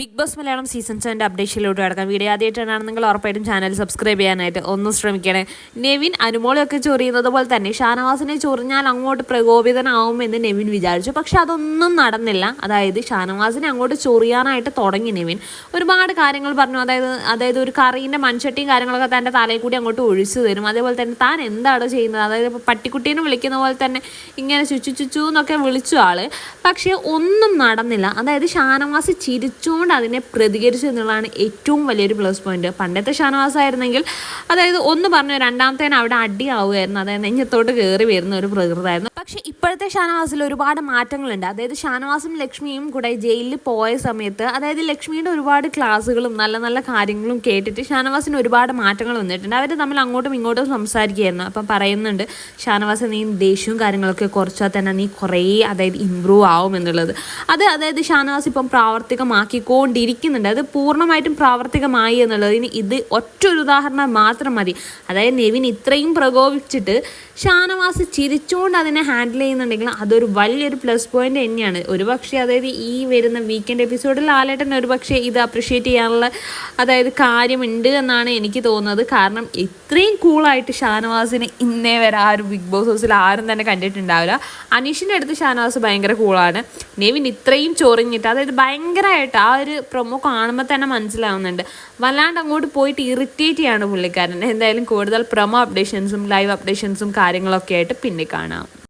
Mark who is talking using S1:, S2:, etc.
S1: Big Boss Malayalam season സെവന്റെ അപ്ഡേഷനിലോട്ട് കിടക്കാം. വീഡിയോ ആദ്യമായിട്ടാണ് നിങ്ങൾ ഉറപ്പായിട്ടും ചാനൽ സബ്സ്ക്രൈബ് ചെയ്യാനായിട്ട് ഒന്ന് ശ്രമിക്കണേ. നെവിൻ അനുമോളൊക്കെ ചൊറിയുന്നത് പോലെ തന്നെ ഷാനവാസിനെ ചൊറിഞ്ഞാൽ അങ്ങോട്ട് പ്രകോപിതനാവുമെന്ന് നെവിൻ വിചാരിച്ചു. പക്ഷെ അതൊന്നും നടന്നില്ല. അതായത് ഷാനവാസിനെ അങ്ങോട്ട് ചൊറിയാനായിട്ട് തുടങ്ങി നെവിൻ. ഒരുപാട് കാര്യങ്ങൾ പറഞ്ഞു. അതായത് അതായത് ഒരു കറീന്റെ മൺചട്ടിയും കാര്യങ്ങളൊക്കെ തന്റെ തലയിൽ കൂടി അങ്ങോട്ട് ഒഴിച്ചു തരും. അതേപോലെ തന്നെ താൻ എന്താണ് ചെയ്യുന്നത്? അതായത് ഇപ്പോൾ പട്ടിക്കുട്ടീനെ വിളിക്കുന്ന പോലെ തന്നെ ഇങ്ങനെ ചുച്ചു ചുച്ചു എന്നൊക്കെ വിളിച്ചു ആൾ. പക്ഷേ ഒന്നും നടന്നില്ല. അതായത് ഷാനവാസ് ചിരിച്ചുകൊണ്ട് അതിനെ പ്രതികരിച്ചു എന്നുള്ളതാണ് ഏറ്റവും വലിയൊരു പ്ലസ് പോയിന്റ് പണ്ടത്തെ ഷാനവാസ് ആയിരുന്നെങ്കിൽ അതായത് ഒന്ന് പറഞ്ഞു രണ്ടാമത്തേന് അവിടെ അടിയാവുമായിരുന്നു അതായത് നെഞ്ഞത്തോട്ട് കയറി വരുന്ന ഒരു പ്രകൃതമായിരുന്നു. പക്ഷേ ഇപ്പോഴത്തെ ഷാനവാസിൽ ഒരുപാട് മാറ്റങ്ങളുണ്ട്. അതായത് ഷാനവാസും ലക്ഷ്മിയും കൂടെ ജയിലിൽ പോയ സമയത്ത് അതായത് ലക്ഷ്മിയുടെ ഒരുപാട് ക്ലാസ്സുകളും നല്ല നല്ല കാര്യങ്ങളും കേട്ടിട്ട് ഷാനവാസിന് ഒരുപാട് മാറ്റങ്ങൾ വന്നിട്ടുണ്ട്. അവർ തമ്മിൽ അങ്ങോട്ടും ഇങ്ങോട്ടും സംസാരിക്കുകയായിരുന്നു. അപ്പം പറയുന്നുണ്ട് ഷാനവാസ് നീ ദേഷ്യവും കാര്യങ്ങളൊക്കെ കുറച്ചാൽ തന്നെ നീ കുറേ അതായത് ഇമ്പ്രൂവ് ആവും എന്നുള്ളത്. അത് അതായത് ഷാനവാസ് ഇപ്പം പ്രാവർത്തികമാക്കിക്കൊണ്ടിരിക്കുന്നുണ്ട് അത് പൂർണമായിട്ടും പ്രാവർത്തികമായി എന്നുള്ളതിന് ഇത് ഒറ്റ ഒരു ഉദാഹരണം മാത്രം മതി. അതായത് നെവിൻ ഇത്രയും പ്രകോപിച്ചിട്ട് ഷാനവാസ് ചിരിച്ചുകൊണ്ട് അതിനെ ഹാൻഡിൽ ചെയ്യുന്നുണ്ടെങ്കിൽ അതൊരു വലിയൊരു പ്ലസ് പോയിന്റ് തന്നെയാണ്. ഒരു പക്ഷേ അതായത് ഈ വരുന്ന വീക്കെൻഡ് എപ്പിസോഡിൽ ലാലേട്ടൻ ഒരു പക്ഷേ ഇത് അപ്രിഷ്യേറ്റ് ചെയ്യാനുള്ള അതായത് കാര്യമുണ്ട് എന്നാണ് എനിക്ക് തോന്നുന്നത്. കാരണം ഇത്രയും കൂളായിട്ട് ഷാനവാസിനെ ഇന്നേ വരെ ആ ഒരു ബിഗ് ബോസ് ഹൗസിൽ ആരും തന്നെ കണ്ടിട്ടുണ്ടാവില്ല. അനീഷിന്റെ അടുത്ത് ഷാനവാസ് ഭയങ്കര കൂളാണ്. നെവിൻ ഇത്രയും ചൊറിഞ്ഞിട്ട് അതായത് ഭയങ്കരമായിട്ട് ആ ഒരു പ്രൊമോ കാണുമ്പോൾ തന്നെ മനസ്സിലാവുന്നുണ്ട്. വല്ലാണ്ട് അങ്ങോട്ട് പോയിട്ട് ഇറിറ്റേറ്റ് ചെയ്യാണ് പുള്ളിക്കാരൻ എന്തായാലും കൂടുതൽ പ്രൊമോ അപ്ഡേഷൻസും ലൈവ് അപ്ഡേഷൻസും കാര്യങ്ങളൊക്കെ ആയിട്ട് പിന്നെ കാണാം.